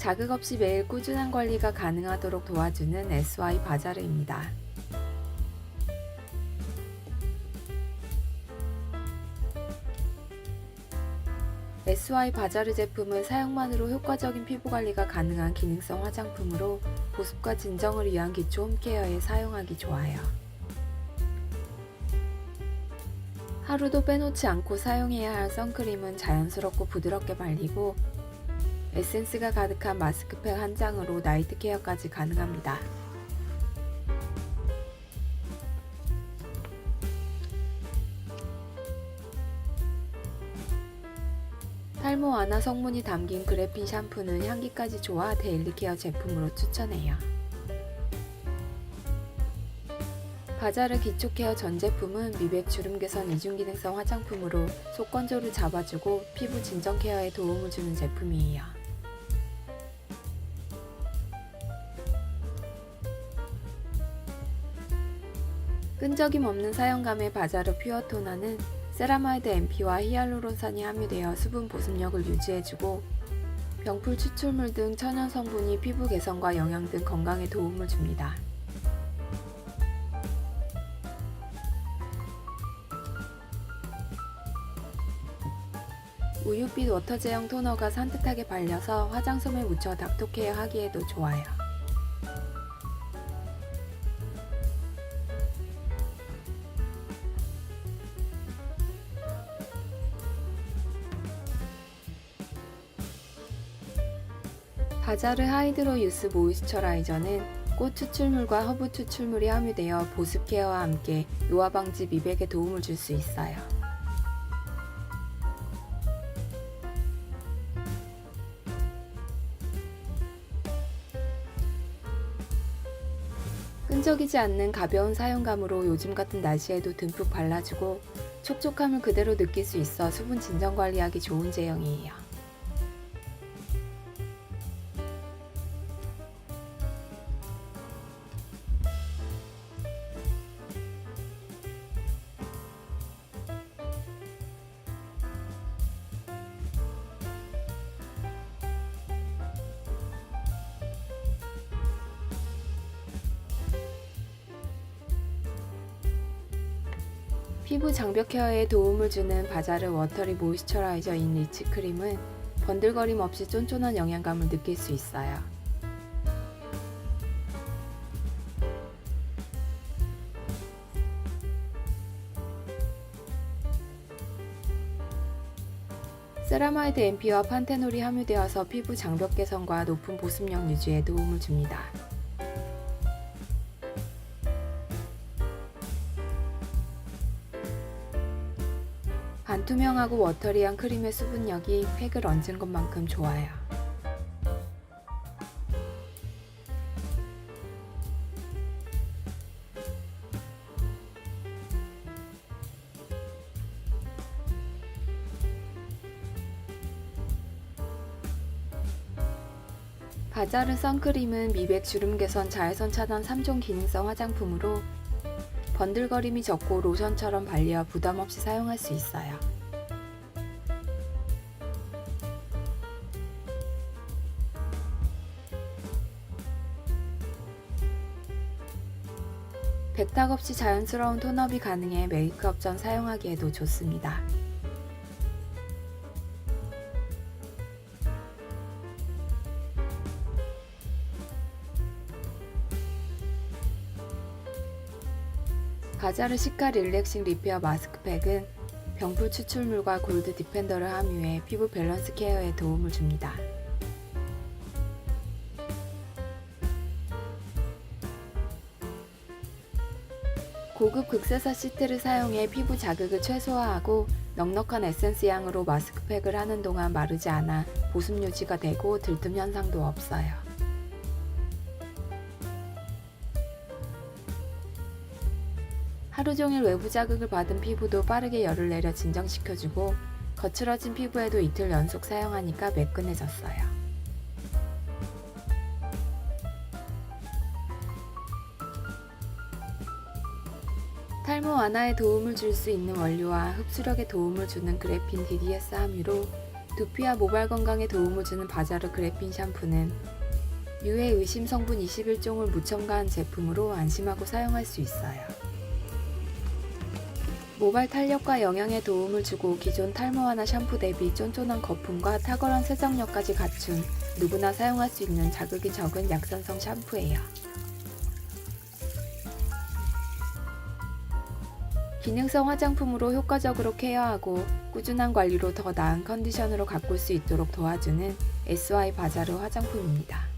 자극 없이 매일 꾸준한 관리가 가능하도록 도와주는 SY 바자르입니다. SY 바자르 제품은 사용만으로 효과적인 피부 관리가 가능한 기능성 화장품으로 보습과 진정을 위한 기초 홈케어에 사용하기 좋아요. 하루도 빼놓지 않고 사용해야 할 선크림은 자연스럽고 부드럽게 발리고 에센스가 가득한 마스크팩 한 장으로 나이트 케어까지 가능합니다. 탈모 완화 성분이 담긴 그래핀 샴푸는 향기까지 좋아 데일리 케어 제품으로 추천해요. 바자르 기초 케어 전 제품은 미백 주름 개선 이중 기능성 화장품으로 속 건조를 잡아주고 피부 진정 케어에 도움을 주는 제품이에요. 끈적임 없는 사용감의 바자르 퓨어 토너는 세라마이드 MP와 히알루론산이 함유되어 수분 보습력을 유지해주고 병풀 추출물 등 천연 성분이 피부 개선과 영양 등 건강에 도움을 줍니다. 우유빛 워터 제형 토너가 산뜻하게 발려서 화장솜에 묻혀 닥터 케어 하기에도 좋아요. 바자르 하이드로 유스 모이스처라이저는 꽃 추출물과 허브 추출물이 함유되어 보습 케어와 함께 노화 방지 미백에 도움을 줄 수 있어요. 끈적이지 않는 가벼운 사용감으로 요즘 같은 날씨에도 듬뿍 발라주고 촉촉함을 그대로 느낄 수 있어 수분 진정 관리하기 좋은 제형이에요. 피부 장벽 케어에 도움을 주는 바자르 워터리 모이스처라이저 인 리치 크림은 번들거림 없이 쫀쫀한 영양감을 느낄 수 있어요. 세라마이드 MP와 판테놀이 함유되어서 피부 장벽 개선과 높은 보습력 유지에 도움을 줍니다. 반투명하고 워터리한 크림의 수분력이 팩을 얹은 것만큼 좋아요. 바자르 선크림은 미백 주름 개선 자외선 차단 3종 기능성 화장품으로 번들거림이 적고 로션처럼 발리어 부담 없이 사용할 수 있어요. 백탁 없이 자연스러운 톤업이 가능해 메이크업 전 사용하기에도 좋습니다. 바자르 시카 릴렉싱 리페어 마스크팩은 병풀 추출물과 골드 디펜더를 함유해 피부 밸런스 케어에 도움을 줍니다. 고급 극세사 시트를 사용해 피부 자극을 최소화하고 넉넉한 에센스 향으로 마스크팩을 하는 동안 마르지 않아 보습 유지가 되고 들뜸 현상도 없어요. 하루 종일 외부 자극을 받은 피부도 빠르게 열을 내려 진정시켜주고 거칠어진 피부에도 이틀 연속 사용하니까 매끈해졌어요. 탈모 완화에 도움을 줄 수 있는 원료와 흡수력에 도움을 주는 그래핀 DDS 함유로 두피와 모발 건강에 도움을 주는 바자르 그래핀 샴푸는 유해 의심 성분 21종을 무첨가한 제품으로 안심하고 사용할 수 있어요. 모발 탄력과 영양에 도움을 주고 기존 탈모 완화 샴푸 대비 쫀쫀한 거품과 탁월한 세정력까지 갖춘 누구나 사용할 수 있는 자극이 적은 약산성 샴푸예요. 기능성 화장품으로 효과적으로 케어하고 꾸준한 관리로 더 나은 컨디션으로 가꿀 수 있도록 도와주는 SY 바자르 화장품입니다.